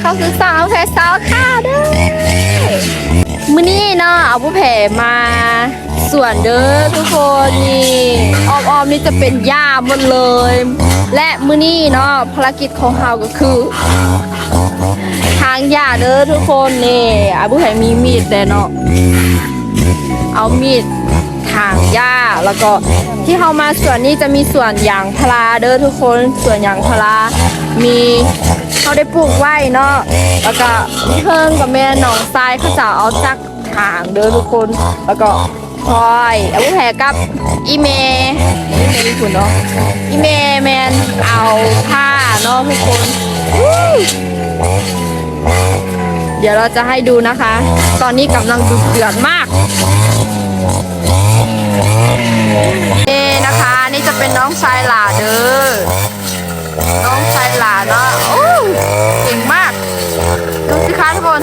เข้าสู่สาวแพรสาวข้าเด้อมื้อนี้เนาะเอาผู้แผ่มาสวนเด้อทุกคนนี่อ้อมๆนี่จะเป็นหญ้าหมดเลย และมื้อนี้เนาะภารกิจของเราก็คือ ทางหญ้าเด้อทุกคนนี่อาผู้แผ่มีมีดแต่เนาะเอามีดถางหญ้าแล้วก็ ที่เขามาสวนนี้จะมีสวนยางพาราเด้อทุกคนสวนยางพารามีเขาได้ปลูกไว้เนาะแล้วก็เพิ่งกับแม่หนองทรายเขาจะเอาจักถางเด้อทุกคน แล้วก็พลอยเอาแพ้กับอีเมอีเมย์คุณเนาะอีเมย์แมนเอาผ้าเนาะทุกคนเดี๋ยวเราจะให้ดูนะคะ ตอนนี้กำลังดุเดือดมาก เป็นน้องชายหลาเด้อ น้องชายหลาเนาะโอ้เก่งมาก ดูสิคะทุกคน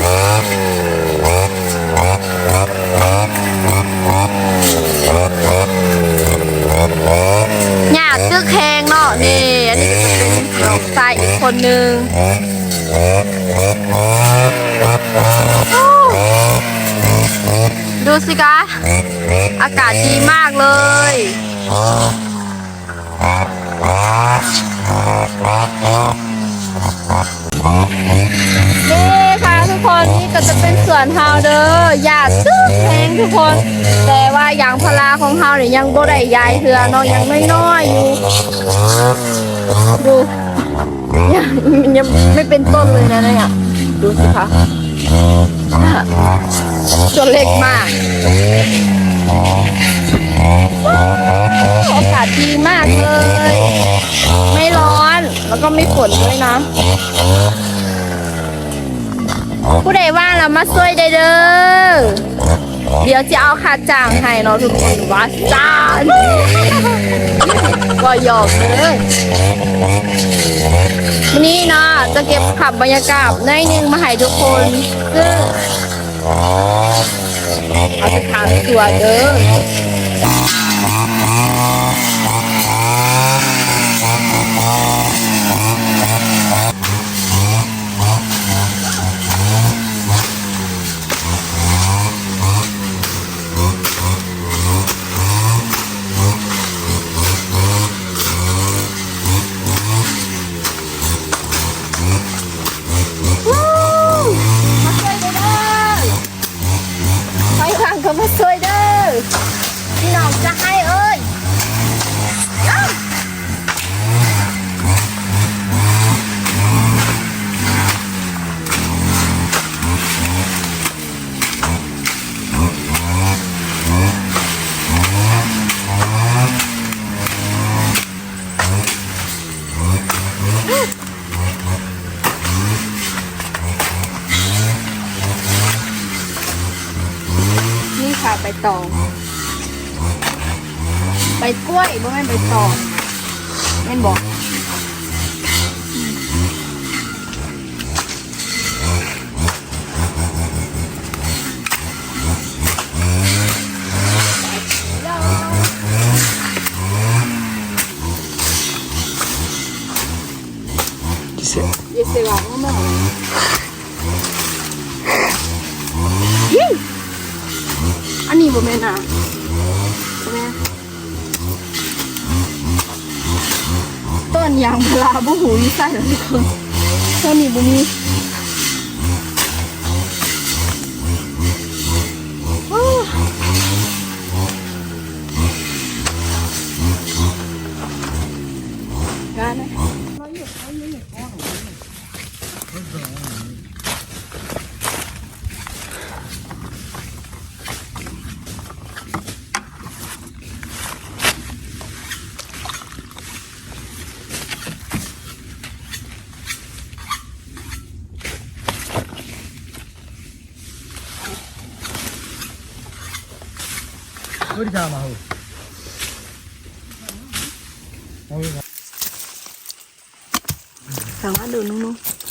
หยาดตึกแหงเนาะนี่ อันนี้ก็เป็นน้องชายอีกคนนึงดูสิคะ อากาศดีมากเลย นี่ค่ะทุกคนนี่ก็จะเป็นสวนเฮาเด้อหญ้าตึ้งแพงทุกคน แต่ว่ายางพาราของเฮาเนี่ยยังบ่ได้ยายเถื่อเนาะยังน้อยๆอยู่ดูยังยังไม่เป็นต้นเลยนะเนี่ยดูสิคะตัวเล็กมาก อากาศดีมากเลย ไม่ร้อนแล้วก็ไม่ฝนด้วยนะ ผู้ใดว่างเรามาช่วยได้เด้อ เดี๋ยวจะเอาค่าจ้างให้เนาะทุกคนว่าจ้านก็หยอกเลยวันนี้นะจะเก็บขับบรรยากาศในหนึงมาให้ทุกคนซึ่งเอาไปทางตัวเด้อ ใบตอง ใบกล้วยบ่แม่นใบตองแม่นบอกเยเสวางมาก บ่แม่นอะบ่แม่นต้นยางพาราบ่หูมีไส้หรอทุกคนต้นนี้บ่มีโอ้งานนะ สามารถดูนุ่งๆ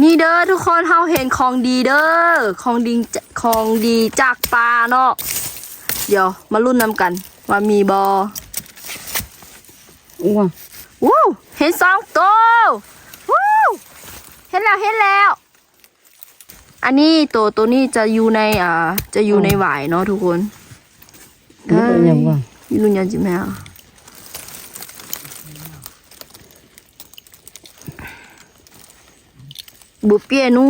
นี่เด้อทุกคนเฮาเห็นของดีเด้อของดีของดีจากปลาเนาะเดี๋ยวมารุ่นนำกัน ว่ามีบออ้ววู้เห็นสองตัววู้เห็นแล้วเห็นแล้ว อันนี้ตัวตัวนี้จะอยู่ในอ่า จะอยู่ในหวายเนาะทุกคนนี่เป็นยังว่ายูรุนยันจิแมวบุเปียนู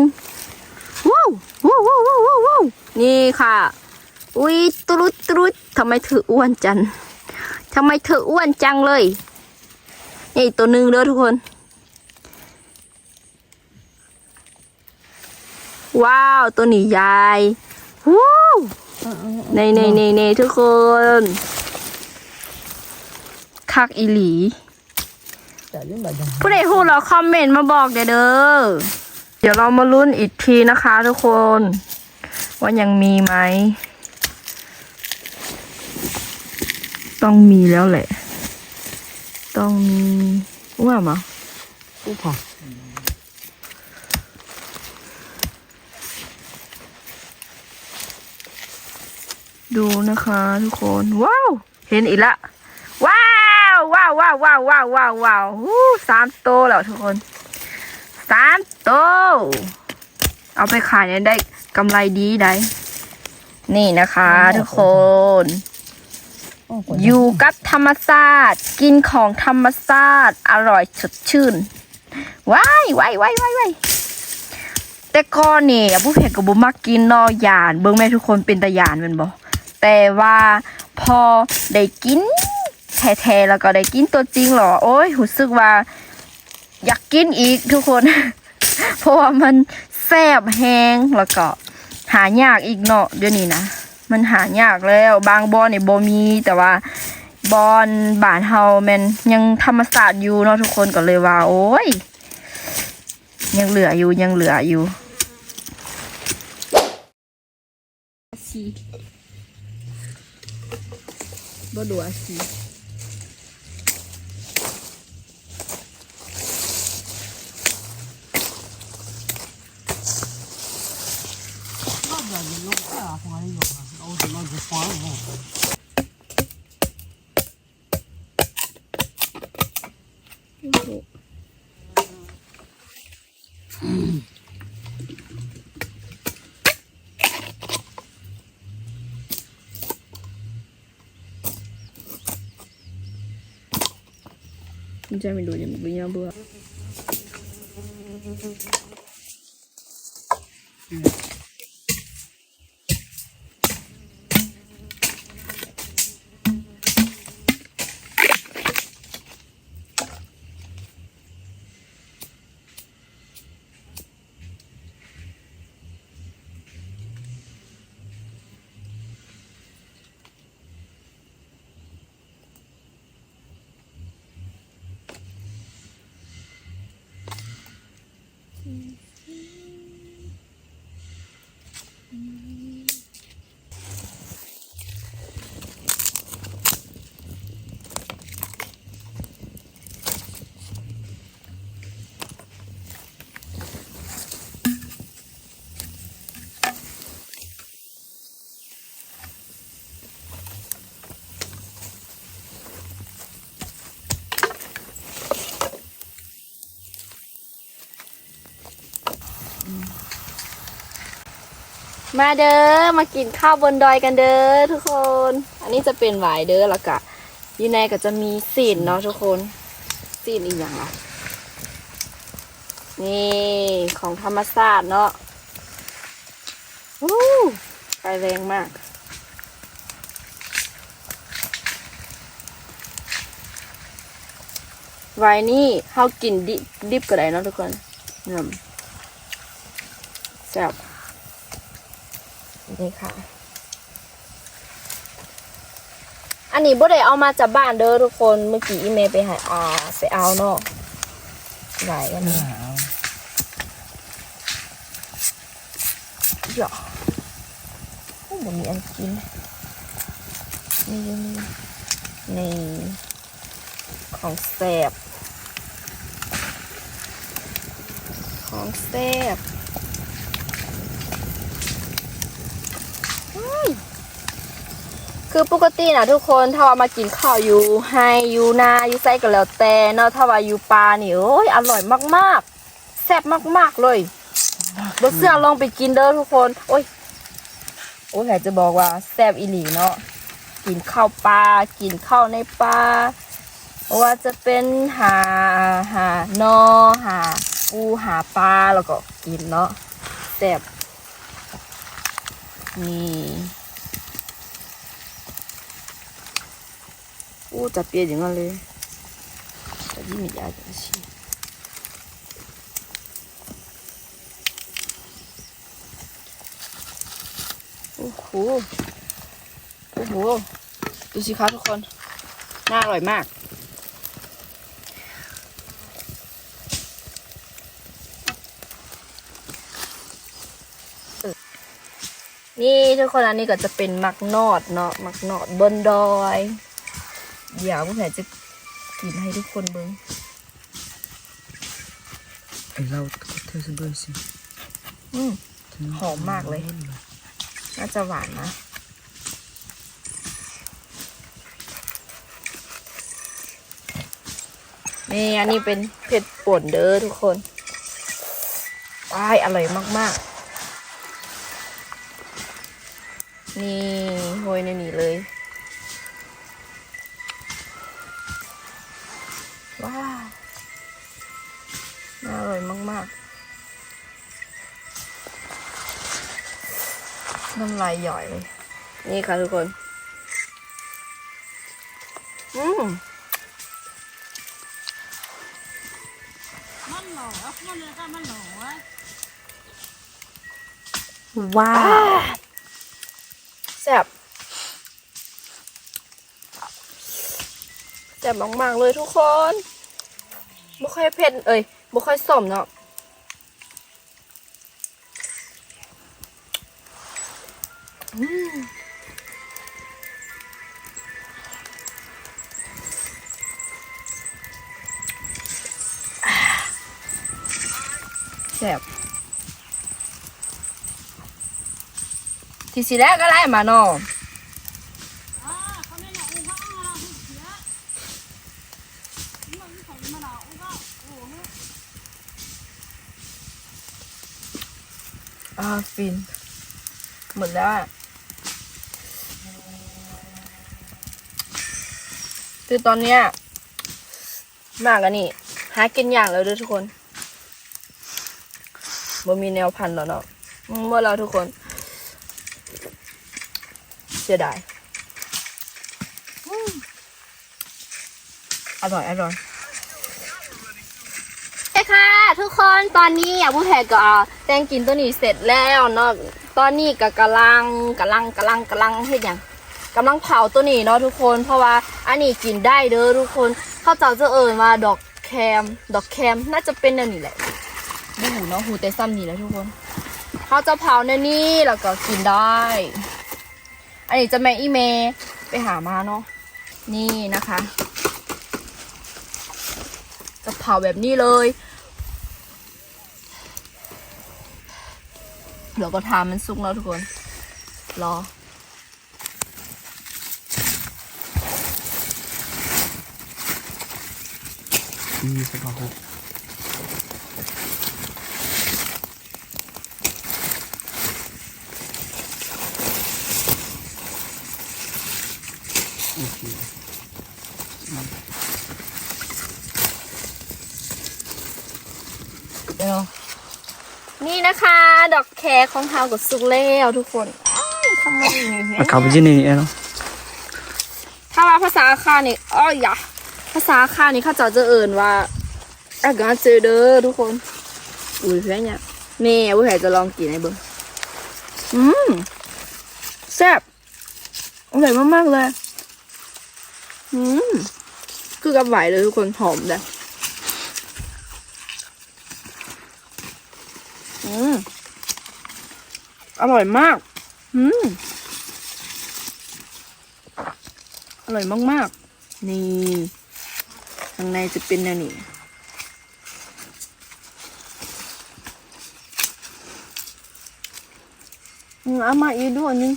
ว้าวว้าวว้าวว้าวว้าวนี่ค่ะ อุ้ยตรุดตรุดทำไมเธออ้วนจังทำไมเธออ้วนจังเลยนี่ตัวหนึ่งเด้อทุกคน ว้าวตัวนี้ใหญ่วู้ในในในในทุกคนคักอีหลีแต่นี่แบบยังผู้ใดพูดเราคอมเมนต์มาบอกเด้อเด้อ เดี๋ยวเรามาลุ้นอีกทีนะคะทุกคน ว่ายังมีไหม ต้องมีแล้วแหละ ต้องมีว่ามาผู้ผ่า ดูนะคะทุกคนว้าวเห็นอีกละว้าวว้าวว้าวว้าวว้าวว้าวว้าวสามโตแล้วทุกคนสามโต เอาไปขายเนี่ยได้กำไรดีได้นี่นะคะ ทุกคนอยู่กับธรรมชาติกินของธรรมชาติอร่อยสดชื่นว้ายว้ายว้ายว้ายว้ายแต่ก่อนนี่ผู้เพจกับบุมักกินเนอยาน เบิ่งแม่ทุกคนเป็นตะยานแมันบ่ แต่ว่าพอได้กินแท้ๆแล้วก็ได้กินตัวจริงเหรอ โอ้ยรู้สึกว่า อยากกินอีกทุกคน เพราะว่ามันแซ่บแฮงแล้วก็หายากอีกเนาะเดี๋ยวนี้นะ มันหายากแล้วบางบอนเนี่ยบ่มีแต่ว่าบอนบานเฮาแมันยังธรรมศาสตร์อยู่เนาะทุกคนก็เลยว่า โอ้ย ยังเหลืออยู่ยังเหลืออยู่ สีบ่ดู อาสีมันจะไม่ดู มาเด้อมากินข้าวบนดอยกันเด้อทุกคน อันนี้จะเป็นหวายเด้อแล้วก็อยู่ในก็จะมีสีนเนาะทุกคนสีนอีกอย่างอะนี่ของธรรมชาติเนาะวู้ไฟแรงมากไว้นี่เขากินดิบดิบก็ได้เนาะทุกคนอืมแซ่บ นี่ค่ะ อันนี้บ่ได้เอามาจากบ้านเด้อทุกคน เมื่อกี้อีเมลไปหาอ่าไปเอาเนาะไหวอันนี้เดี๋ยวโอ้บ่มีอันกิน นี่นี่นี่ของแซ่บของแซ่บ คือปกตินะทุกคนถ้าว่ามากินข้าวอยู่ไฮอยู่นาอยู่ไส้ก็แล้วแต่เนาะถ้าว่าอยู่ปลานี่โอ้ยอร่อยมากๆแซ่บมากๆเลยบเสื้อลองไปกินเด้อทุกคน โอ้ยโอ้ยอยากจะบอกว่าแซ่บอีหลีเนาะกินข้าวปลากินข้าวในปลาว่าจะเป็นหาหานอหาปูหาปลาแล้วก็กินเนาะแซ่บ นี่อู้จับเปียอย่างนั้นเลยแต่ที่มียาจะชีโอ้โหโอ้โหดูสิคะทุกคน น่าอร่อยมาก เออ นี่ทุกคนอันนี้ก็จะเป็นมักนอดเนาะมักนอดบนดอย เดี๋ยวผู้แผจะกินให้ทุกคนเบิ้งไอ้เราเธอจะด้วยสิอืมหอมมากเลย น่าจะหวานนะนี่อันนี้เป็นเผ็ดป่นเด้อทุกคนอ้ายอร่อยมากๆ นี่โรยในนี้เลย ว้าว น่าอร่อยมากๆ น้ำลายหย่อยเลยนี่ค่ะทุกคน อืมมันหล่อมันเลยก็มันหล่อว้าวแซ่บแซ่บมากๆเลยทุกคนบ่ค่อยเผ็ดเอ้ยบ่ค่อยสมเนาะอืม ที่สิแรกก็ไล่มาเนาะอ่าเขาไม่หล่ออุ้งเขาอ้าเสียมันใส่มาหล่ออ่าฟินหมดแล้วอะคือตอนเนี้ยมากอันนี่หากินอย่างแล้วด้วยทุกคนบ่มีแนวพันธุ์แล้วเนาะเมื่อเราทุกคน สียดายอร่อย อร่อยใช่ค่ะ ทุกคนตอนนี้อะผู้แพก็แตงกินตัวนี้เสร็จแล้วเนาะตอนนี้ก็กำลังกำลังกำลังกำลังเฮ็ดหยังกำลังเผาตัวนี้เนาะทุกคน เพราะว่าอันนี้กินได้เด้อทุกคนเขาเจ้าจะเอ่ยมาดอกแคม ดอกแคมน่าจะเป็นอันนี้แหละดูหูเนาะหูแต่ซ้ำนี่แหละทุกคนเขาจะเผาในนี้แล้วก็กินได้ อันนี้จะแม่อีเมไปหามาเนาะนี่นะคะจะเผาแบบนี้เลยเดี๋ยวก็ทามันสุกแล้วทุกคน รอมีสภาพก เดี๋ยว นี่นะคะ ดอกแครของเฮากับสุกแล้วทุกคนอ้ายทำไมอย่างนี้อะขับไปที่นี่เอ้เนาะถ้าว่าภาษาอาคานี่อ้อยะภาษาอาคานี่เขาเจะจะเอิ่นว่าอากาเจอเด้อทุกคน อุ้ยเพื่อนเนี่ยนี่ผู้แผจะลองกินให้เบิ่งอืมแซ่บอร่อยมากๆเลย อืม คือกับไหวเลยทุกคนหอมเลย อืมอร่อยมาก อืมอร่อยมากๆ นี่ข้างในจะเป็นแนวนี้อืมอามาอีด้วยนึง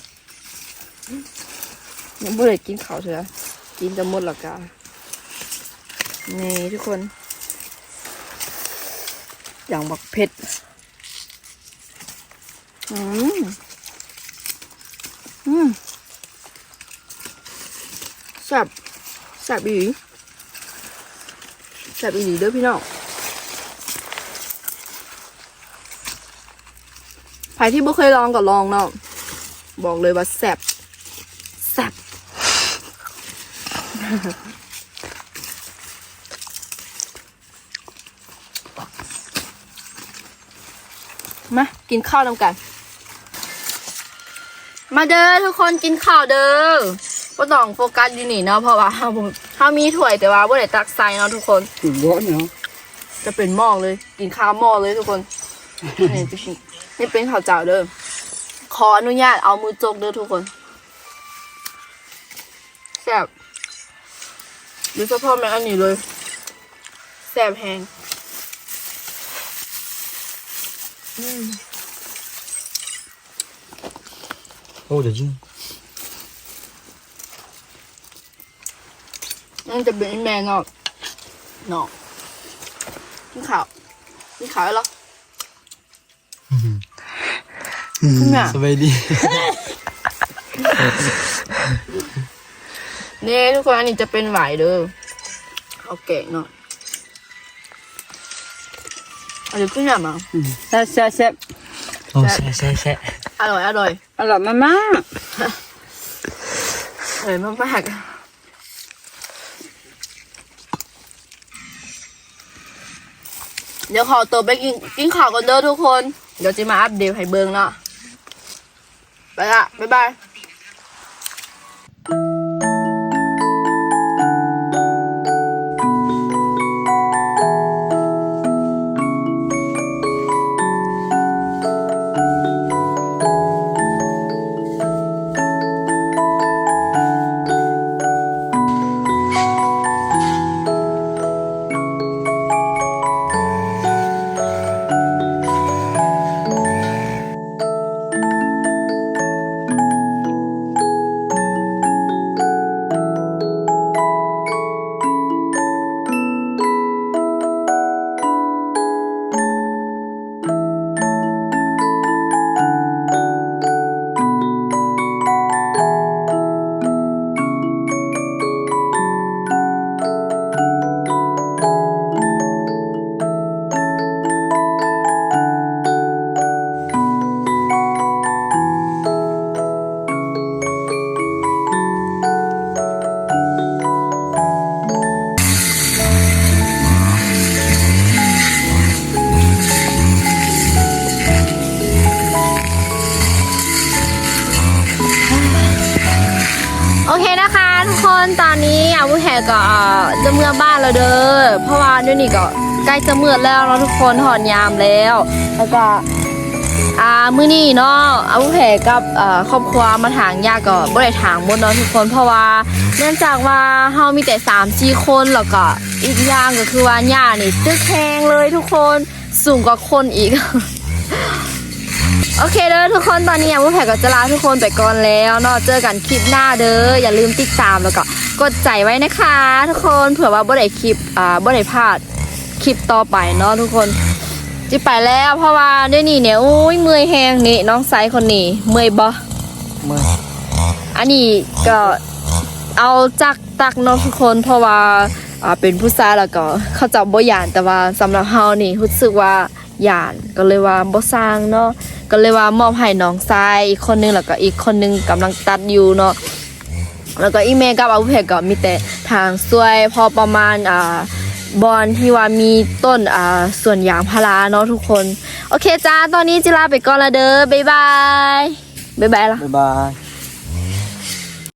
ยังบ่ได้กินข้าวเถอะกินจะหมดและกานี่ทุกคน อย่างบักเผ็ด อืมอืมแซ่บแซ่บอี๋แซ่บอีเด้อพี่น้องใครที่บ่เคยลองก็ลองเนาะบอกเลยว่าแซ่บแซ่บมากินข้าวนำกัน มาเด้อทุกคนกินข้าวเด้อก็ต้องโฟกัสอยู่นี่เนาะเพราะว่าเฮาบ่เฮามีถ้วยแต่ว่าบ่ได้ตักใส่เนาะทุกคน ถึงร้อนเนาะจะเป็นหม้อเลย กินข้าวหม้อเลยทุกคนนี่จะกินนี่เป็นข้าวเจ้าเด้อขออนุญาตเอามือจกเด้อทุกคนแซ่บหรือเฉพาะแม่อันนี้เลยแซ่บแหงอืม โอ้เดี๋ยวจริงนั่นจะเป็นแม่เนาะเนาะกินข้าวกินข้าวแล้วเหรอเนี่ยสบายดีนี่ทุกคนอันนี้จะเป็นหวายเด้อเอาแกะเนาะเอาเดี๋ยวขึ้นหน่อยมาแซ่บแซ่บแซ่บโอ้แซ่บแซ่บแซ่บ อร่อยอร่อยอร่อยมากมากอร่อยมากมากเดี๋ยวขอตัวไปกินกินข้าวกันเด้อทุกคน เดี๋ยวจะมาอัปเดตให้เบิ่งเนาะไปละบ๊ายบาย เคนะคะทุกคนตอนนี้อาวุธแห่ก็จะเมื่อบ้านแล้วเด้อเพราะว่าเดี๋ยวนี้ก็ใกล้จะเมื่อแล้วเนาะทุกคนถอนยามแล้ว แล้วก็อ่ามื้อนี้เนาะอาวุธแห่กับครอบครัวมาถางหญ้าก็บ่ได้ถางหมดเนาะทุกคน เพราะว่าเนื่องจากว่าเฮามีแต่3 4คนแล้วก็อีกอย่างก็คือว่าหญ้านี่ตึกแห้งเลยทุกคนสูงกว่าคนอีก โอเคเด้อทุกคนตอนนี้ยังไม่แผ่ก็จะลาทุกคนไปก่อนแล้วเนาะเจอกันคลิปหน้าเด้ออย่าลืมติดตามแล้วก็กดใจไว้นะคะ ทุกคนเผื่อว่าบ่ได้คลิปอ่าบ่ได้พลาดคลิปต่อไปเนาะทุกคนจิไปแล้วเพราะว่าดี๋ยนี้เนี่ยโอ้ยเมื่อยแหงนี่น้องไซส์คนนี้เมื่อยบ่เมื่ออันนี้ก็เอาจักตักเนาะทุกคนเพราะว่าอ่าเป็นผู้ชายแล้วก็เขาจับบ่หยานแต่ว่าสำหรับเฮานี่รู้สึกว่า หยานก็เลยว่าบ่สร้างเนาะก็เลยว่ามอบให้น้องชายอีกคนนึงแล้วก็อีกคนนึงกำลังตัดอยู่เนาะแล้วก็อีเมกับอาวุเพกก็มีแต่ทางซวยพอประมาณอ่าบอนที่ว่ามีต้นอ่าส่วนยางพาราเนาะทุกคน โอเคจ้าตอนนี้จิลาไปก่อนละเด้อบ๊ายบายบ๊ายบายละบ๊ายบาย